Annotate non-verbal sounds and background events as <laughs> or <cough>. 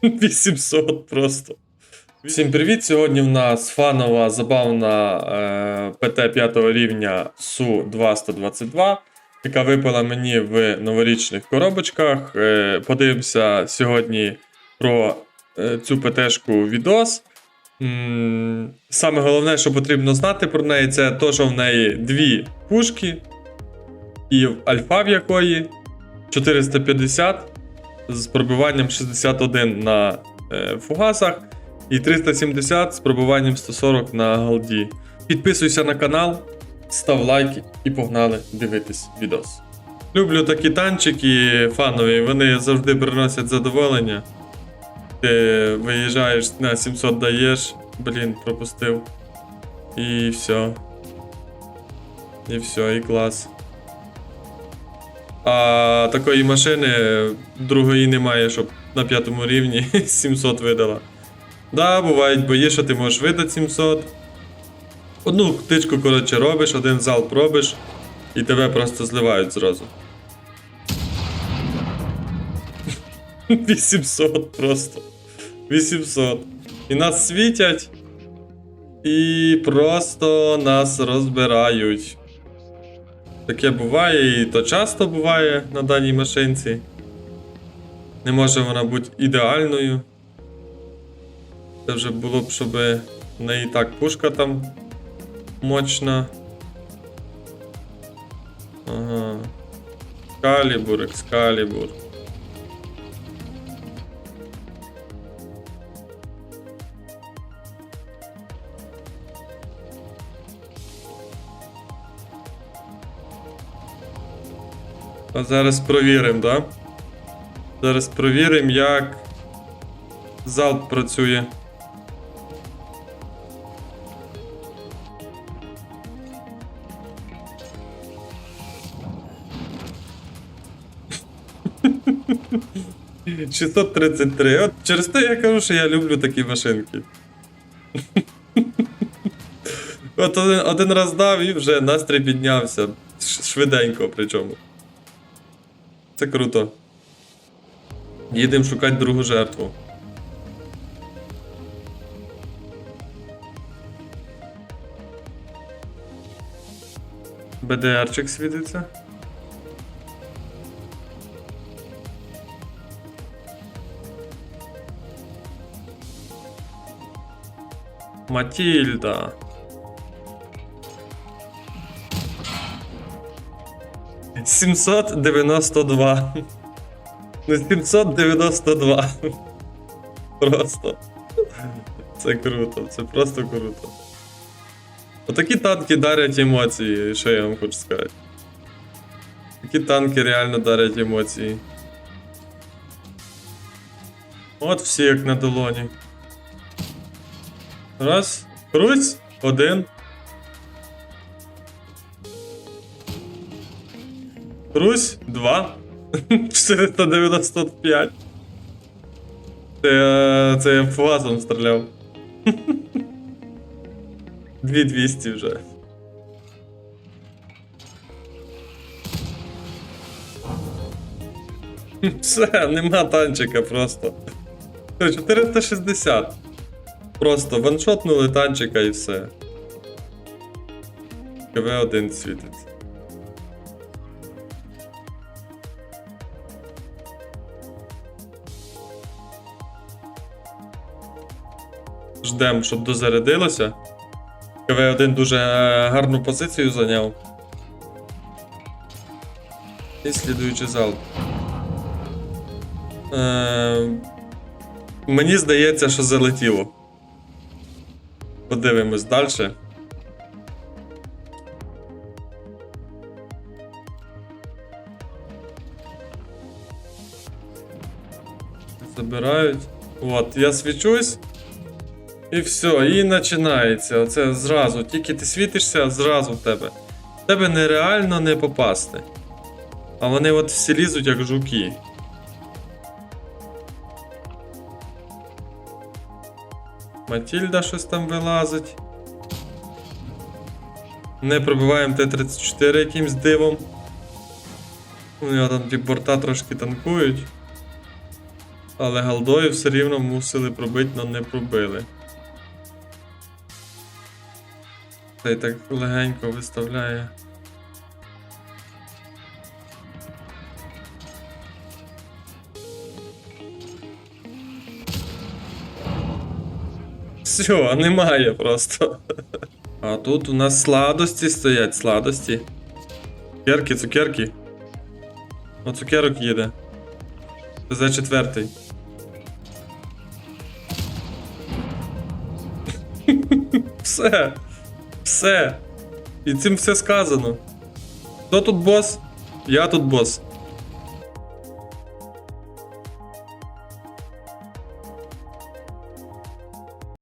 <laughs> 800 просто. Всім привіт! Сьогодні в нас фанова забавна е, ПТ 5 рівня Су-222, яка випала мені в новорічних коробочках. Е, подивимося сьогодні про е, цю ПТшку відос. М, Саме головне, що потрібно знати про неї, це те, що в неї дві пушки, і альфа в якої 450 з пробиванням 61 на е, фугасах і 370 з пробиванням 140 на голді. Підписуйся на канал, став лайк і погнали дивитись відос. Люблю такі танчики фанові, вони завжди приносять задоволення. Ти виїжджаєш на 700 даєш, блін, пропустив. І все. І все, і клас. А такої машини другої немає, щоб на п'ятому рівні <laughs> 700 видала. Да, бувають бої, що ти можеш видати 700. Одну ктичку, коротше, робиш, один залп робиш, і тебе просто зливають зразу. <laughs> 800 просто. 800. І нас світять. І просто нас розбирають. Таке буває, і то часто буває на даній машинці. Не може вона бути ідеальною. Це вже було б, щоб в неї так пушка там мощна. Ага. Екскалібур, екскалібур. А зараз провіримо, да? Зараз провіримо, як залп працює. <laughs> – 633. От через те я кажу, що я люблю такі машинки. <laughs> От один, один раз дав і вже настрій піднявся. Швиденько причому. Це круто. Їдемо шукати другу жертву. БДРчик світиться. Матільда. Сімсот дев'яносто два. Ну, 792. Просто. Це круто, це просто круто. Отакі танки дарять емоції, що я вам хочу сказати. Такі танки реально дарять емоції. От всі як на долоні. Раз. Крусь. Один. Крусь. Два. <laughs> 495. Це, це я фугасом стріляв. <laughs> 2200 вже. <laughs> Все, нема танчика просто. 460. Просто ваншотнули танчика і все. КВ-1 світиться. Ждем, щоб дозарядилося. КВ-1 дуже е, гарну позицію зайняв. І слідуючий залп. Е, мені здається, що залетіло. Подивимось далі. Забирають. От, я свічусь. І все, і починається. Оце зразу. Тільки ти світишся, зразу в тебе. В тебе нереально не попасти. А вони от всі лізуть як жуки. Матільда щось там вилазить. Не пробиваємо Т-34 якимсь дивом. У нього там ті борта трошки танкують. Але голдою все рівно мусили пробити, але не пробили. Та й так легенько виставляє. Все, немає просто. А тут у нас сладості стоять, сладості. Цукерки, цукерки. О, цукерок їде. Це за четвертий. <laughs> Все. Все. І цим все сказано. Хто тут бос? Я тут бос.